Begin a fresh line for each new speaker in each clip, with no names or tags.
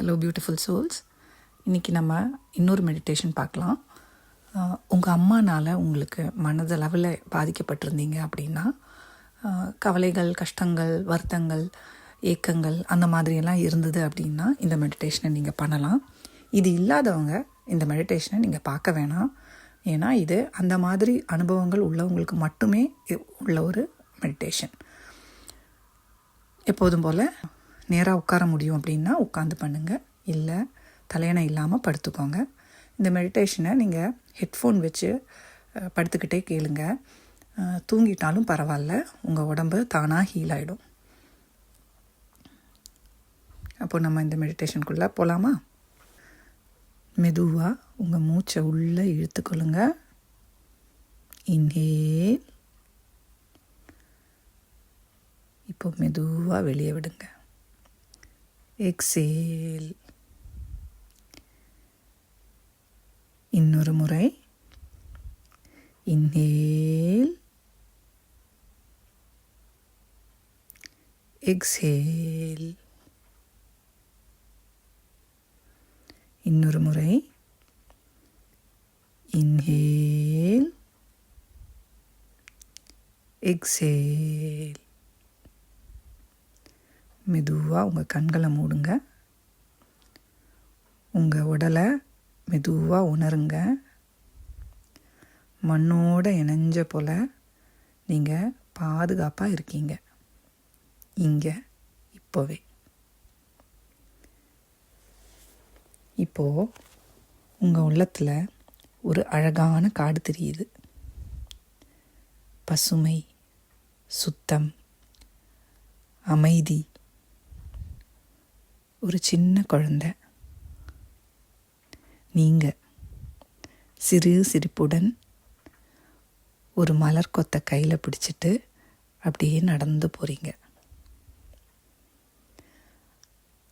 Hello beautiful souls இன்றைக்கி நம்ம இன்னொரு மெடிடேஷன் பார்க்கலாம். உங்கள் அம்மானால் உங்களுக்கு மனதளவில் பாதிக்கப்பட்டிருந்தீங்க அப்படின்னா கவலைகள் கஷ்டங்கள் வருத்தங்கள் ஏக்கங்கள் அந்த மாதிரியெல்லாம் இருந்தது அப்படின்னா இந்த மெடிடேஷனை நீங்கள் பண்ணலாம். இது இல்லாதவங்க இந்த மெடிடேஷனை நீங்கள் பார்க்க வேணாம். ஏன்னா இது அந்த மாதிரி அனுபவங்கள் உள்ளவங்களுக்கு மட்டுமே உள்ள ஒரு மெடிடேஷன் எப்போதும் போல் நேராக உட்கார முடியும் அப்படின்னா உட்காந்து பண்ணுங்கள் இல்லை தலையணை இல்லாமல் படுத்துக்கோங்க. இந்த மெடிடேஷனை நீங்கள் ஹெட்ஃபோன் வச்சு படுத்துக்கிட்டே கேளுங்க. தூங்கிட்டாலும் பரவாயில்ல உங்கள் உடம்பு தானாக ஹீல் ஆகிடும் அப்போ நம்ம இந்த மெடிடேஷனுக்குள்ளே போகலாமா மெதுவாக உங்கள் மூச்சை உள்ளே இழுத்துக்கொள்ளுங்க இன்ஹேல் இப்போ மெதுவாக வெளியே விடுங்க. எக்ஸேல் இன்னொரு முறை இன்ஹேல் எக்ஸேல் இன்னொரு முறை இன்ஹேல் எக்ஸேல் மெதுவாக உங்கள் கண்களை மூடுங்க. உங்கள் உடலை மெதுவாக உணருங்க. மண்ணோட இணைஞ்ச போல் நீங்கள் பாதுகாப்பாக இருக்கீங்க. இங்கே இப்போவே. இப்போது உங்கள் உள்ளத்தில் ஒரு அழகான காடு தெரியுது. பசுமை சுத்தம் அமைதி ஒரு சின்ன குழந்தை. நீங்கள் சிறு சிரிப்புடன் ஒரு மலர் கொத்தை கையில் பிடிச்சிட்டு அப்படியே நடந்து போகிறீங்க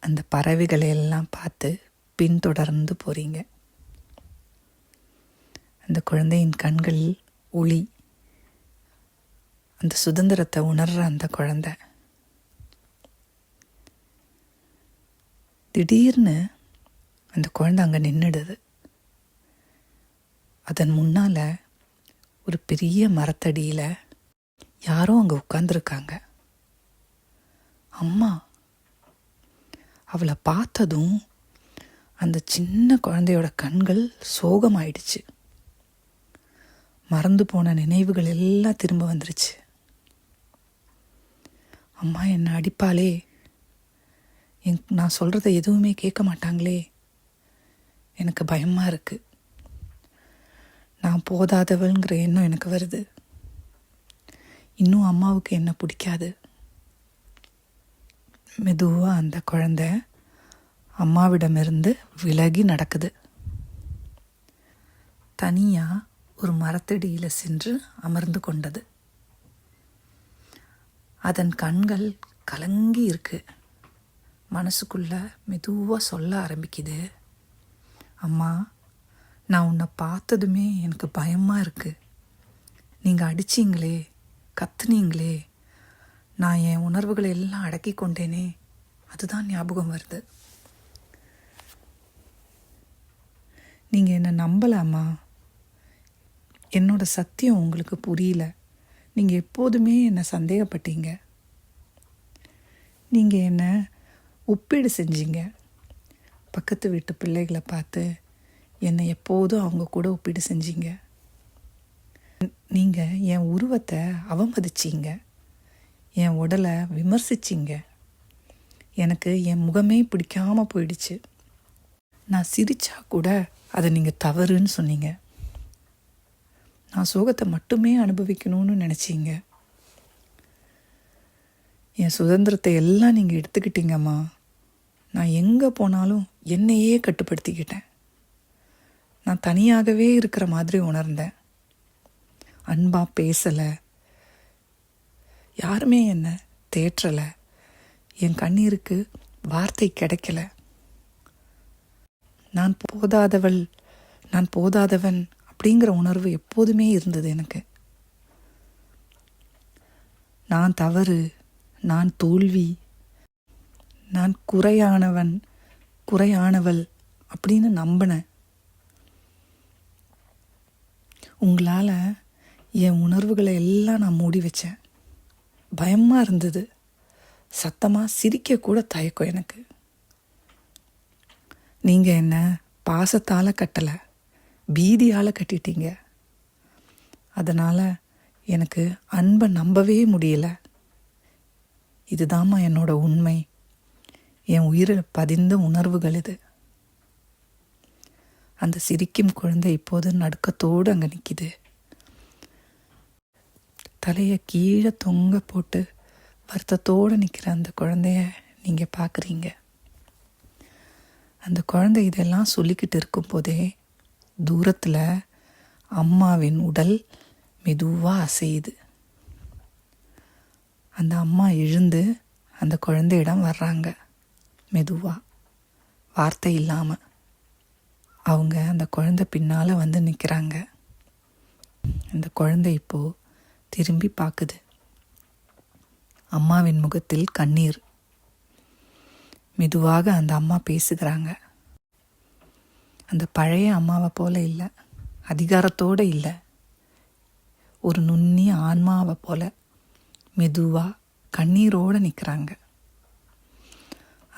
அந்த பறவைகளை எல்லாம் பார்த்து பின்தொடர்ந்து போகிறீங்க அந்த குழந்தையின் கண்களில் ஒளி அந்த சுதந்திரத்தை உணர்ற அந்த குழந்தை. திடீர்னு அந்த குழந்தை அங்கே நின்றுடுது அதன் முன்னால் ஒரு பெரிய மரத்தடியில் யாரோ அங்கே உட்காந்துருக்காங்க அம்மா அவளை பார்த்ததும் அந்த சின்ன குழந்தையோட கண்கள் சோகமாயிடுச்சு. மறந்து போன நினைவுகள் எல்லாம் திரும்ப வந்துருச்சு. அம்மா என்னை அடிப்பாளே என் நான் சொல்கிறத எதுவுமே கேட்க மாட்டாங்களே. எனக்கு பயமாக இருக்குது நான் போதாதவள்ங்கிற எண்ணம் எனக்கு வருது. இன்னும் அம்மாவுக்கு என்ன பிடிக்காது. மெதுவாக அந்த குழந்தை அம்மாவிடமிருந்து விலகி நடக்குது. தனியாக ஒரு மரத்தடியில் சென்று அமர்ந்து கொண்டது. அதன் கண்கள் கலங்கி இருக்குது மனசுக்குள்ள மெதுவாக சொல்ல ஆரம்பிக்குது. அம்மா நான் உன்னை பார்த்ததுமே எனக்கு பயமாக இருக்குது நீங்கள் அடிச்சீங்களே கத்துனீங்களே. நான் என் உணர்வுகளை எல்லாம் அடக்கி கொண்டேனே. அதுதான் ஞாபகம் வருது. நீங்கள் என்னை நம்பலாமா? என்னோட சத்தியம் உங்களுக்கு புரியல. நீங்கள் எப்போதுமே என்னை சந்தேகப்பட்டீங்க. நீங்கள் என்னை ஒப்பீடு செஞ்சீங்க. பக்கத்து வீட்டு பிள்ளைகளை பார்த்து என்னை எப்போதும் அவங்க கூட ஒப்பீடு செஞ்சீங்க. நீங்கள் என் உருவத்தை அவமதிச்சீங்க. என் உடலை விமர்சிச்சீங்க. எனக்கு என் முகமே பிடிக்காமல் போயிடுச்சு. நான் சிரிச்சா கூட அதை நீங்கள் தவறுன்னு சொன்னீங்க. நான் சோகத்தை மட்டுமே அனுபவிக்கணும்னு நினச்சிங்க. என் சுதந்திரத்தை எல்லாம் நீங்கள் எடுத்துக்கிட்டீங்கம்மா. நான் எங்கே போனாலும் என்னையே கட்டுப்படுத்திக்கிட்டேன். நான் தனியாகவே இருக்கிற மாதிரி உணர்ந்தேன். அன்பாக பேசலை. யாருமே என்னை தேற்றலை. என் கண்ணீருக்கு வார்த்தை கிடைக்கல. நான் போதாதவள் நான் போதாதவன் அப்படிங்கிற உணர்வு எப்போதுமே இருந்தது எனக்கு. நான் தவறு நான் தோல்வி நான் குறையானவன் குறையானவள் அப்படின்னு நம்பினேன் உங்களால் என் உணர்வுகளை எல்லாம் நான் மூடி வச்சேன். பயமாக இருந்தது. சத்தமாக சிரிக்கக்கூட தயக்கம் எனக்கு. நீங்கள் என்ன பாசத்தால் கட்டலை பீதியால் கட்டிட்டீங்க. அதனால் எனக்கு அன்பை நம்பவே முடியல. இதுதாம்மா என்னோட உண்மை. என் உயிரில் பதிந்த உணர்வுகள் இது. அந்த சிரிக்கும் குழந்தை இப்போது நடுக்கத்தோடு அங்கே நிற்கிது தலையை கீழே தொங்க போட்டு வருத்தத்தோடு நிற்கிற அந்த குழந்தைய நீங்கள் பார்க்குறீங்க அந்த குழந்தை இதெல்லாம் சொல்லிக்கிட்டு இருக்கும்போதே தூரத்தில் அம்மாவின் உடல் மெதுவாக அசையுது. அந்த அம்மா எழுந்து அந்த குழந்தையிடம் வர்றாங்க. மெதுவாக வார்த்தை இல்லாமல் அவங்க அந்த குழந்தை பின்னால் வந்து நிற்கிறாங்க அந்த குழந்தை இப்போது திரும்பி பார்க்குது அம்மாவின் முகத்தில் கண்ணீர். மெதுவாக அந்த அம்மா பேசுகிறாங்க. அந்த பழைய அம்மாவை போல இல்லை. அதிகாரத்தோடு இல்லை. ஒரு நுண்ணிய ஆன்மாவை போல மெதுவாக கண்ணீரோடு நிற்கிறாங்க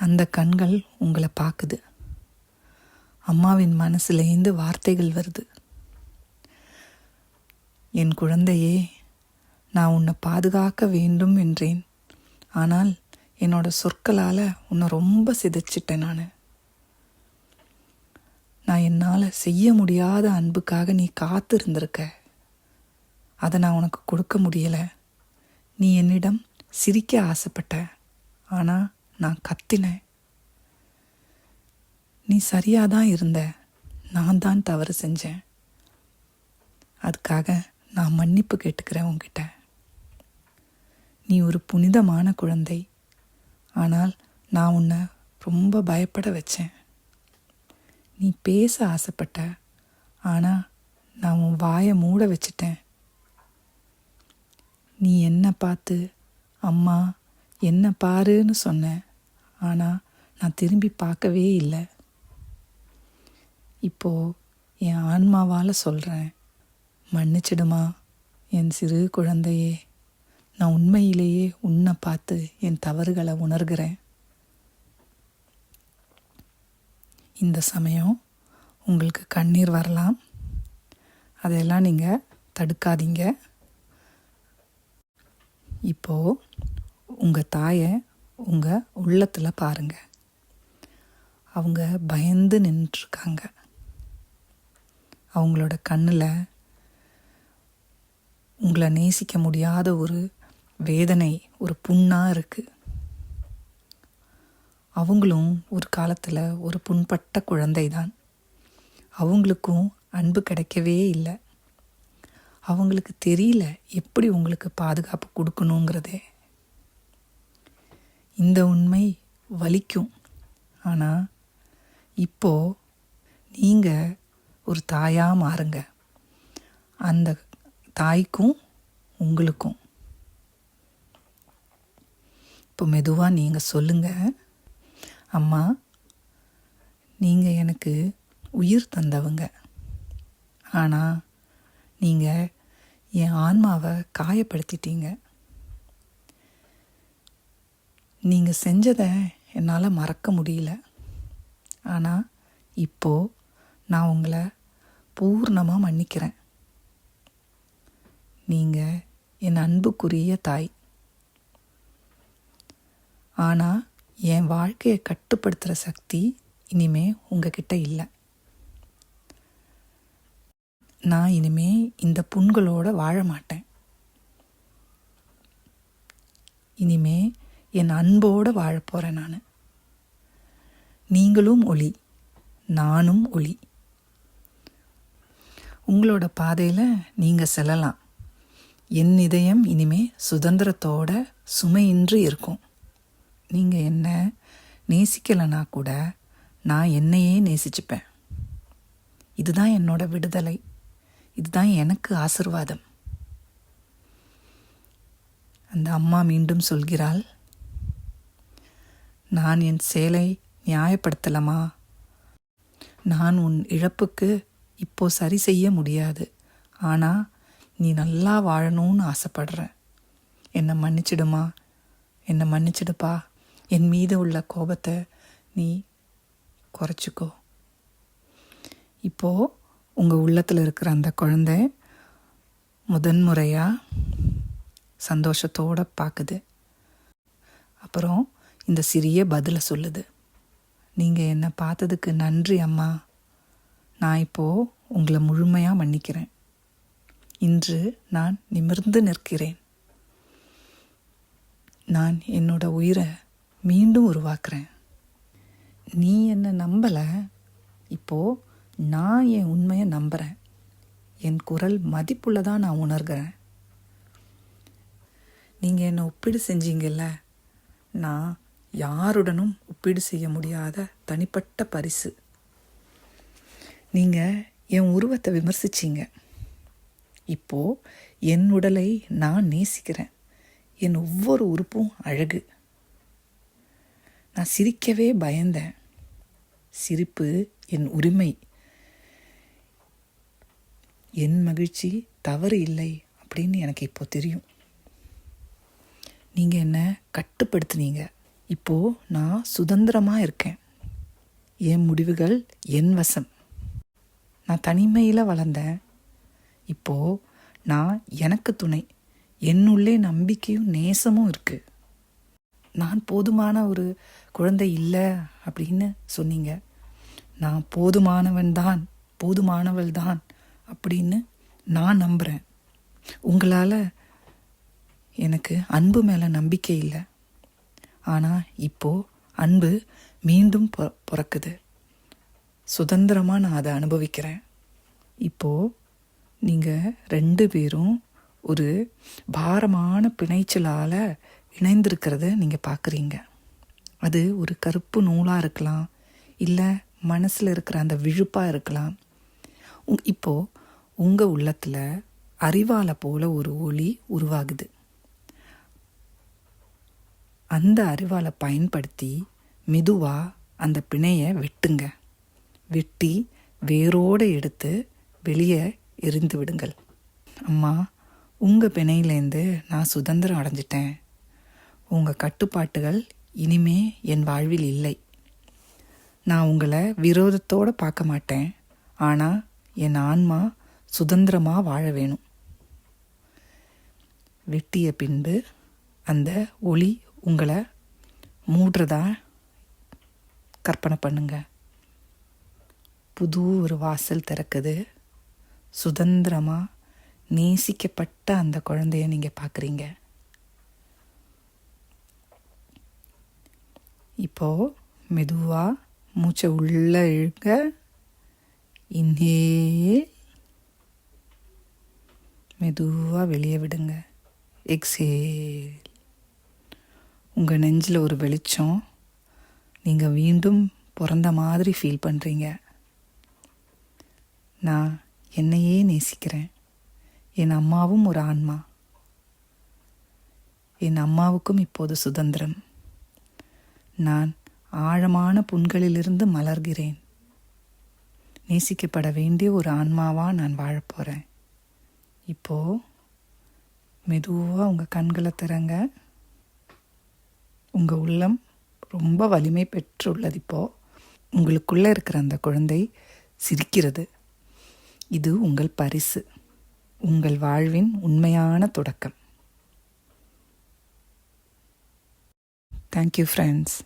அந்த கண்கள் உங்களை பார்க்குது. அம்மாவின் மனசுலேருந்து வார்த்தைகள் வருது. என் குழந்தையே நான் உன்னை பாதுகாக்க வேண்டும் என்றேன். ஆனால் என்னோட சொற்களால் உன்னை ரொம்ப சிதைச்சிட்டேன் நான். நான் என்னால் செய்ய முடியாத அன்புக்காக நீ காத்து இருந்திருக்க அதை நான் உனக்கு கொடுக்க முடியலை. நீ என்னிடம் சிரிக்க ஆசைப்பட்ட. ஆனால் நான் கத்தினேன். நீ சரியாக தான் இருந்த. நான் தான் தவறு செஞ்சேன். அதுக்காக நான் மன்னிப்பு கேட்டுக்கிறேன் உங்ககிட்ட நீ ஒரு புனிதமான குழந்தை. ஆனால் நான் உன்னை ரொம்ப பயப்பட வச்சேன். நீ பேச ஆசைப்பட்ட. ஆனால் நான் உன் வாயை மூட வச்சிட்டேன். நீ என்னை பார்த்து அம்மா என்ன பாருன்னு சொன்னேன் ஆனால் நான் திரும்பி பார்க்கவே இல்லை. இப்போது என் ஆன்மாவால் சொல்கிறேன் மன்னிச்சிடுமா என் சிறு குழந்தையே. நான் உண்மையிலேயே உன்னை பார்த்து என் தவறுகளை உணர்கிறேன். இந்த சமயம் உங்களுக்கு கண்ணீர் வரலாம். அதையெல்லாம் நீங்கள் தடுக்காதீங்க. இப்போது உங்கள் தாயை உங்கள் உள்ளத்தில் பாருங்கள் அவங்க பயந்து நின்றுருக்காங்க அவங்களோட கண்ணில் உங்களை நேசிக்க முடியாத ஒரு வேதனை ஒரு புண்ணாக இருக்குது அவங்களும் ஒரு காலத்தில் ஒரு புண்பட்ட குழந்தை தான் அவங்களுக்கும் அன்பு கிடைக்கவே இல்லை. அவங்களுக்கு தெரியல எப்படி உங்களுக்கு பாதுகாப்பு கொடுக்கணுங்கிறதே. இந்த உண்மை வலிக்கும். ஆனால் இப்போ நீங்கள் ஒரு தாயாக மாறுங்க. அந்த தாய்க்கும் உங்களுக்கும். இப்போ மெதுவாக நீங்கள் சொல்லுங்கள் அம்மா நீங்கள் எனக்கு உயிர் தந்தவங்க. ஆனால் நீங்கள் என் ஆன்மாவை காயப்படுத்திட்டீங்க. நீங்கள் செஞ்சதை என்னால் மறக்க முடியல. ஆனால் இப்போது நான் உங்களை பூர்ணமாக மன்னிக்கிறேன். நீங்கள் என் அன்புக்குரிய தாய். ஆனால் என் வாழ்க்கையை கட்டுப்படுத்துகிற சக்தி இனிமே உங்ககிட்ட இல்லை. நான் இனிமே இந்த புண்களோடு வாழ மாட்டேன். இனிமே என் அன்போடு வாழப்போகிறேன் நான். நீங்களும் ஒளி நானும் ஒளி. உங்களோட பாதையில் நீங்கள் செல்லலாம். என் இதயம் இனிமே சுதந்திரத்தோட சுமையின்றி இருக்கும். நீங்கள் என்ன நேசிக்கலைனா கூட நான் என்னையே நேசிச்சுப்பேன். இதுதான் என்னோட விடுதலை. இதுதான் எனக்கு ஆசிர்வாதம். அந்த அம்மா மீண்டும் சொல்கிறாள் நான் என் சேலை நியாயப்படுத்தலாமா? நான் உன் இழப்புக்கு இப்போ சரி செய்ய முடியாது. ஆனால் நீ நல்லா வாழணும்னு ஆசைப்படுறேன். என்னை மன்னிச்சிடுமா? என்னை மன்னிச்சிடுப்பா? என் மீது உள்ள கோபத்தை நீ குறைச்சிக்கோ. இப்போ உங்கள் உள்ளத்தில் இருக்கிற அந்த குழந்தை முதன்முறையாக சந்தோஷத்தோட பார்க்குது அப்புறம் இந்த சிறிய பதிலை சொல்லுது. நீங்கள் என்னை பார்த்ததுக்கு நன்றி அம்மா. நான் இப்போது உங்களை முழுமையாக மன்னிக்கிறேன். இன்று நான் நிமிர்ந்து நிற்கிறேன். நான் என்னோட உயிரை மீண்டும் உருவாக்குறேன். நீ என்னை நம்பலை? இப்போது நான் என் உண்மையை நம்புகிறேன் என் குரல் மதிப்புள்ளதாக நான் உணர்கிறேன். நீங்கள் என்னை ஒப்பீடு செஞ்சீங்கல்ல? நான் யாருடனும் ஒப்பீடு செய்ய முடியாத தனிப்பட்ட பரிசு. நீங்கள் என் உருவத்தை விமர்சிச்சீங்க. இப்போ என் உடலை நான் நேசிக்கிறேன். என் ஒவ்வொரு உறுப்பும் அழகு. நான் சிரிக்கவே பயந்தேன். சிரிப்பு என் உரிமை. என் மகிழ்ச்சி தவறு இல்லை அப்படின்னு எனக்கு இப்போ தெரியும். நீங்கள் என்ன கட்டுப்படுத்துனீங்க? இப்போ நான் சுதந்திரமாக இருக்கேன். என் முடிவுகள் என் வசம். நான் தனிமையில் வளர்ந்தேன். இப்போது நான் எனக்கு துணை. என்னுள்ளே நம்பிக்கையும் நேசமும் இருக்குது நான் போதுமான ஒரு குழந்தை இல்லை அப்படின்னு சொன்னீங்க. நான் போதுமானவன் தான் போதுமானவள் தான் அப்படின்னு நான் நம்புகிறேன் உங்களால் எனக்கு அன்பு மேலே நம்பிக்கை இல்லை. ஆனால் இப்போ அன்பு மீண்டும் பொ பிறக்குது. சுதந்திரமாக நான் அதை அனுபவிக்கிறேன். இப்போது நீங்கள் ரெண்டு பேரும் ஒரு பாரமான பிணைச்சலால் இணைந்திருக்கிறத நீங்கள் பார்க்குறீங்க அது ஒரு கருப்பு நூலாக இருக்கலாம் இல்லை மனசில் இருக்கிற அந்த விழுப்பாக இருக்கலாம். உங் இப்போது உங்கள் உள்ளத்தில் அறிவாலை போல ஒரு ஒளி உருவாகுது. அந்த அறிவாலை பயன்படுத்தி மெதுவாக அந்த பிணையை வெட்டுங்க. வெட்டி வேரோடு எடுத்து வெளியே எரிந்து விடுங்கள். அம்மா உங்கள் பிணையிலேருந்து நான் சுதந்திரம் அடைஞ்சிட்டேன். உங்கள் கட்டுப்பாட்டுகள் இனிமே என் வாழ்வில் இல்லை. நான் உங்களை விரோதத்தோடு பார்க்க மாட்டேன். ஆனால் என் ஆன்மா சுதந்திரமாக வாழ வேணும். வெட்டிய பின்பு அந்த ஒளி உங்களை மூடுறதா கற்பனை பண்ணுங்க. புது ஒரு வாசல் திறக்குது. சுதந்திரமாக நேசிக்கப்பட்ட அந்த குழந்தைய நீங்கள் பார்க்குறீங்க. இப்போது மெதுவாக மூச்சை உள்ளே இழுக்க இன்ஹேல். மெதுவாக வெளியே விடுங்க. எக்ஸேல். உங்கள் நெஞ்சில் ஒரு வெளிச்சம். நீங்கள் மீண்டும் பிறந்த மாதிரி ஃபீல் பண்ணுறீங்க நான் என்னையே நேசிக்கிறேன். என் அம்மாவும் ஒரு ஆன்மா. என் அம்மாவுக்கும் இப்போது சுதந்திரம். நான் ஆழமான புண்களிலிருந்து மலர்கிறேன். நேசிக்கப்பட வேண்டிய ஒரு ஆன்மாவாக நான் வாழப்போகிறேன் இப்போது மெதுவாக உங்கள் கண்களை திறங்க. உங்கள் உள்ளம் ரொம்ப வலிமை பெற்றுள்ளது இப்போது உங்களுக்குள்ளே இருக்கிற அந்த குழந்தை சிரிக்கிறது. இது உங்கள் பரிசு. உங்கள் வாழ்வின் உண்மையான தொடக்கம். Thank you friends